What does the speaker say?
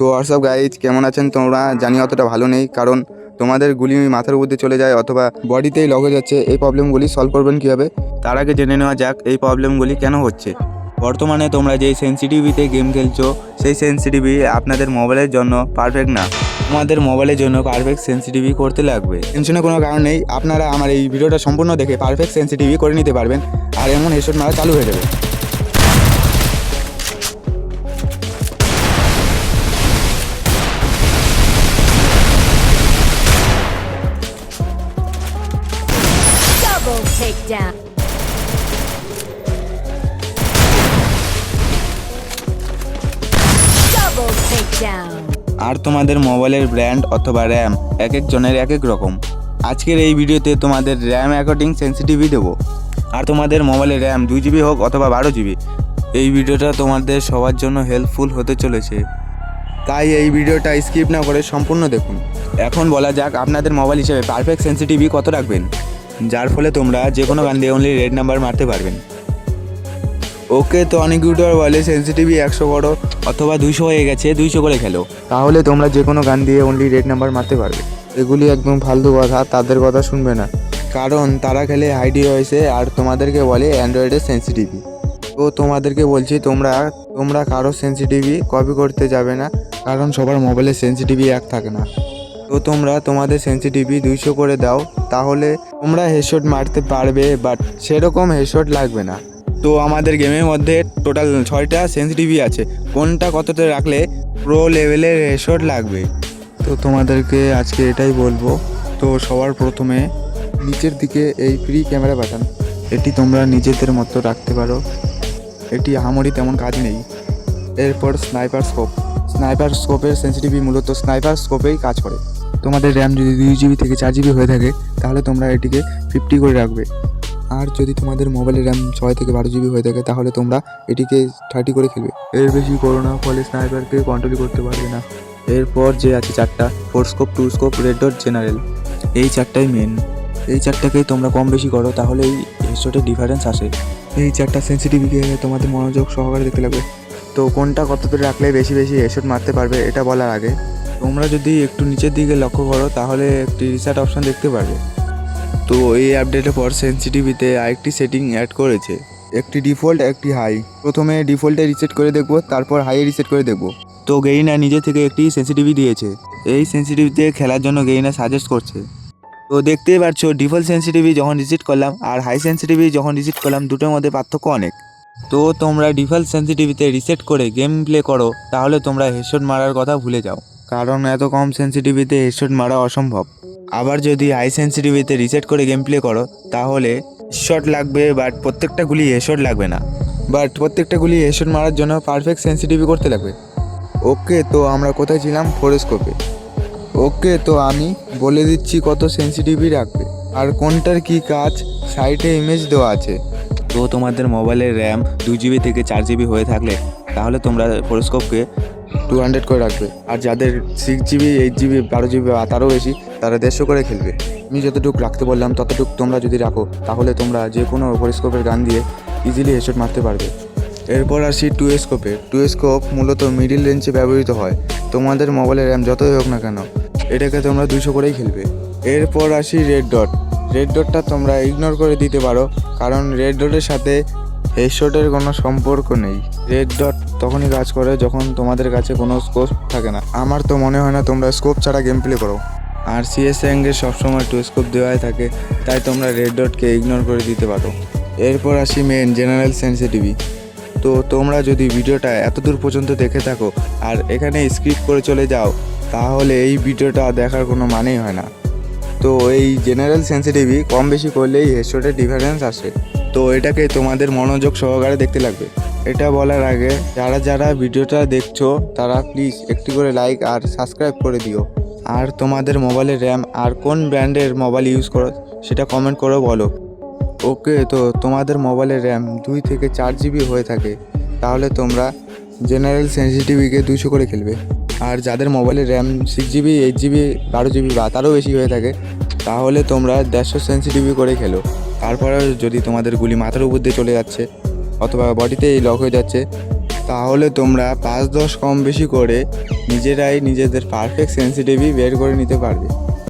So WhatsApp guys কেমন আছেন তোমরা? জানি অতটা ভালো নেই, কারণ তোমাদের গুলি মাথার মধ্যে চলে যায় অথবা বডিতেই লগ যাচ্ছে। এই প্রবলেমগুলি সলভ করবেন কীভাবে? তার আগে জেনে নেওয়া যাক, এই প্রবলেমগুলি কেন হচ্ছে? বর্তমানে তোমরা যেই সেন্সিটিভিতে গেম খেলছো, সেই সেন্সিটিভি আপনাদের মোবাইলের জন্য পারফেক্ট না। তোমাদের মোবাইলের জন্য পারফেক্ট সেন্সিটিভি করতে লাগবে। টেনশনের কোনো কারণ নেই, আপনারা আমার এই ভিডিওটা সম্পূর্ণ দেখে পারফেক্ট সেন্সিটিভি করে নিতে পারবেন, আর এমন হেডশট মারা চালু হয়ে যাবে। Takedown. আর তোমাদের মোবাইলের ব্র্যান্ড অথবা র্যাম এক একজনের এক এক রকম। আজকের এই ভিডিওতে তোমাদের র্যাম অ্যাকর্ডিং সেন্সিটিভি দেবো। আর তোমাদের মোবাইলের র্যাম দুই জিবি হোক অথবা বারো জিবি, এই ভিডিওটা তোমাদের সবার জন্য হেল্পফুল হতে চলেছে। তাই এই ভিডিওটা স্কিপ না করে সম্পূর্ণ দেখুন। এখন বলা যাক আপনাদের মোবাইল হিসেবে পারফেক্ট সেন্সিটিভি কত রাখবেন? যার ফলে তোমরা যে কোনো গান দিয়ে অনলি রেড নাম্বার মারতে পারবেন ওকে, তো অনেক ইউটিউবার বলে সেন্সিটিভি একশো করো অথবা দুইশো হয়ে গেছে, দুইশো করে খেলো। তাহলে তোমরা যে কোনো গান দিয়ে অনলি রেড নাম্বার মারতে পারবে। এগুলি একদম ফালতু কথা, তাদের কথা শুনবে না। কারণ তারা খেলে হাইডি হয়েছে আর তোমাদেরকে বলে অ্যান্ড্রয়েডের সেন্সিটিভি তো তোমাদেরকে বলছি, তোমরা তোমরা কারও সেন্সিটিভি কপি করতে যাবে না, কারণ সবার মোবাইলে সেন্সিটিভি এক থাকে না। তো তোমরা তোমাদের সেন্সিটিভি দুইশো করে দাও, তাহলে তোমরা হেডশট মারতে পারবে বাট সেরকম হেডশট লাগবে না। তো আমাদের গেমের মধ্যে টোটাল ছয়টা সেন্সিটিভি আছে, কোনটা কতটা রাখলে প্রো লেভেলের হেডশট লাগবে? তো তোমাদেরকে আজকে এটাই বলব, তো সবার প্রথমে নিচের দিকে এই ফ্রি ক্যামেরা বাটন এটি তোমরা নিজেদের মতো রাখতে পারো। এটি আহামরি তেমন কাজ নেই। এরপর স্নাইপার স্কোপ স্নাইপার স্কোপের সেন্সিটিভি মূলত স্নাইপার স্কোপেই কাজ করে। তোমাদের র্যাম যদি দুই জিবি থেকে চার জিবি হয়ে থাকে, তাহলে তোমরা এটিকে ফিফটি করে রাখবে। আর যদি তোমাদের মোবাইলের র্যাম ছয় থেকে বারো জিবি হয়ে থাকে, তাহলে তোমরা এটিকে থার্টি করে খেলবে। এর বেশি করো না, ফলে স্নাইপারকে কন্ট্রোল করতে পারবে না। এরপর যে আছে চারটা four scope two scope red dot general এই চারটাই মেন এই চারটাকেই তোমরা কম বেশি করো, তাহলে এই হেডশটের ডিফারেন্স আসে। এই চারটা সেন্সিটিভিকে তোমাদের মনোযোগ সহকারে দেখতে লাগবে। তো কোনটা কত দূরে রাখলে বেশি বেশি হেডশট মারতে পারবে, এটা বলার আগে তোমরা যদি একটু নিচের দিকে লক্ষ্য করো, তাহলে একটি রিসার্ট অপশন দেখতে পারবে। তো এই আপডেটের পর সেন্সিটিভিতে আরেকটি সেটিং অ্যাড করেছে। একটি ডিফল্ট একটি হাই প্রথমে ডিফল্টে রিসেট করে দেখব, তারপর হাই রিসেট করে দেখব। তো গেইনা নিজে থেকে একটি সেন্সিটিভি দিয়েছে। এই সেন্সিটিভিতে খেলার জন্য গেইনা সাজেস্ট করছে। তো দেখতেই পাচ্ছ ডিফল্ট সেন্সিটিভি যখন রিসেট করলাম আর হাই সেন্সিটিভি যখন রিসিট করলাম, দুটোর মধ্যে পার্থক্য অনেক। তো তোমরা ডিফল্ট সেন্সিটিভিতে রিসেট করে গেম প্লে করো, তাহলে তোমরা হেডশট মারার কথা ভুলে যাও। কারণ এত কম সেন্সিটিভিতে হেডশট মারা অসম্ভব। আবার যদি হাই সেন্সিটিভিতে রিসেট করে গেম প্লে করো, তাহলে শট লাগবে বাট প্রত্যেকটা গুলি হেডশট লাগবে না। বাট প্রত্যেকটা গুলি হেডশট মারার জন্য পারফেক্ট সেন্সিটিভি করতে লাগবে। ওকে, তো আমরা কোথায় ছিলাম? ফোরোস্কোপে। ওকে, তো আমি বলে দিচ্ছি কত সেন্সিটিভি রাখবে। আর কোনটার কি কাজ? সাইটে ইমেজ দেওয়া আছে। তো তোমাদের মোবাইলের র্যাম দু জিবি থেকে চার জিবি হয়ে থাকলে, তাহলে তোমরা ফোরোস্কোপকে টু হান্ড্রেড করে রাখবে। আর যাদের সিক্স জিবি এইট জিবি বারো জিবি বা তারও বেশি, তারা দেড়শো করে খেলবে। আমি যতটুকু রাখতে বললাম, ততটুকু তোমরা যদি রাখো, তাহলে তোমরা যে কোনো ফোরোস্কোপের গান দিয়ে ইজিলি হেডশট মারতে পারবে। এরপর আসি টু স্কোপে টু স্কোপ মূলত মিডিল রেঞ্জে ব্যবহৃত হয়। তোমাদের মোবাইলের র্যাম যতই হোক না কেন, এটাকে তোমরা দুশো করেই খেলবে। এরপর আসি রেড ডট রেড ডটটা তোমরা ইগনোর করে দিতে পারো, কারণ রেড ডটের সাথে হেডশটের কোনো সম্পর্ক নেই। রেড ডট তখনই কাজ করে যখন তোমাদের কাছে কোনো স্কোপ থাকে না। আমার তো মনে হয় না তোমরা স্কোপ ছাড়া গেম প্লে করো। আর সিএস র্যাঙ্গে সবসময় টু স্কোপ দেওয়াই থাকে, তাই তোমরা রেড ডটকে ইগনোর করে দিতে পারো। এরপর আসি মেন জেনারেল সেন্সিটিভি তো তোমরা যদি ভিডিওটা এত দূর পর্যন্ত দেখে থাকো, আর এখানে স্ক্রিপ্ট করে চলে যাও, তাহলে এই ভিডিওটা দেখার কোনো মানেই হয় না। তো এই জেনারেল সেন্সিটিভি কম বেশি করলেই হেডশটের ডিফারেন্স আসে। তো এটাকে তোমাদের মনোযোগ সহকারে দেখতে লাগবে। এটা বলার আগে, যারা যারা ভিডিওটা দেখছ, তারা প্লিজ একটি করে লাইক আর সাবস্ক্রাইব করে দিও। আর তোমাদের মোবাইলের র্যাম আর কোন ব্র্যান্ডের মোবাইল ইউজ করো, সেটা কমেন্ট করে বলো। ওকে তো তোমাদের মোবাইলের র্যাম দুই থেকে চার জিবি হয়ে থাকে, তাহলে তোমরা জেনারেল সেন্সিটিভিকে দুশো করে খেলবে। আর যাদের মোবাইলের RAM six GB eight GB বারো জিবি বা তারও বেশি হয়ে থাকে, তাহলে তোমরা দেড়শো সেন্সিটিভি করে খেলো। তারপরে যদি তোমাদের গুলি মাথার উপর দিয়ে চলে যাচ্ছে অথবা বডিতে এই লক হয়ে যাচ্ছে। তাহলে তোমরা পাঁচ দশ কম বেশি করে নিজেরাই নিজেদের পারফেক্ট সেন্সিটিভি বের করে নিতে পারবে।